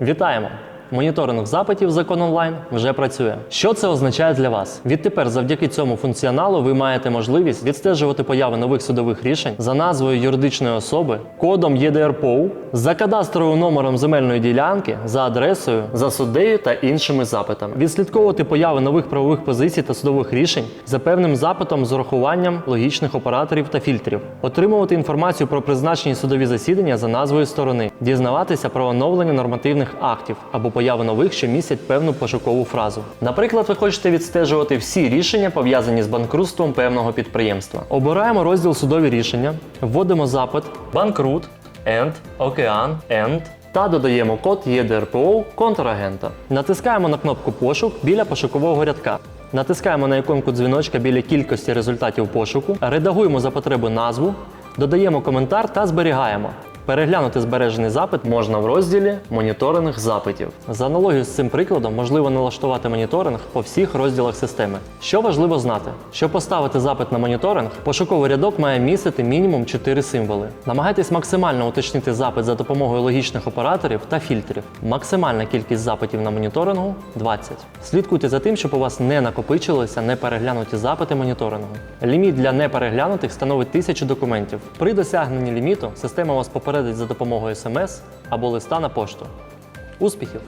Вітаємо! Моніторинг запитів закон онлайн вже працює. Що це означає для вас? Відтепер, завдяки цьому функціоналу, ви маєте можливість відстежувати появи нових судових рішень за назвою юридичної особи, кодом ЄДРПОУ, за кадастровим номером земельної ділянки, за адресою, за суддею та іншими запитами. Відслідковувати появи нових правових позицій та судових рішень за певним запитом з урахуванням логічних операторів та фільтрів, отримувати інформацію про призначені судові засідання за назвою сторони, дізнаватися про оновлення нормативних актів або появи нових, що містять певну пошукову фразу. Наприклад, ви хочете відстежувати всі рішення, пов'язані з банкрутством певного підприємства. Обираємо розділ судові рішення, вводимо запит банкрут, енд, океан, енд. Та додаємо код ЄДРПО контрагента. Натискаємо на кнопку Пошук біля пошукового рядка. Натискаємо на іконку дзвіночка біля кількості результатів пошуку, редагуємо за потреби назву, додаємо коментар та зберігаємо. Переглянути збережений запит можна в розділі Моніторинг запитів. За аналогією з цим прикладом можливо налаштувати моніторинг по всіх розділах системи. Що важливо знати, щоб поставити запит на моніторинг, пошуковий рядок має містити мінімум 4 символи. Намагайтесь максимально уточнити запит за допомогою логічних операторів та фільтрів. Максимальна кількість запитів на моніторингу 20. Слідкуйте за тим, щоб у вас не накопичилися непереглянуті запити моніторингу. Ліміт для непереглянутих становить 1000 документів. При досягненні ліміту система вас попередить за допомогою смс або листа на пошту. Успіхів!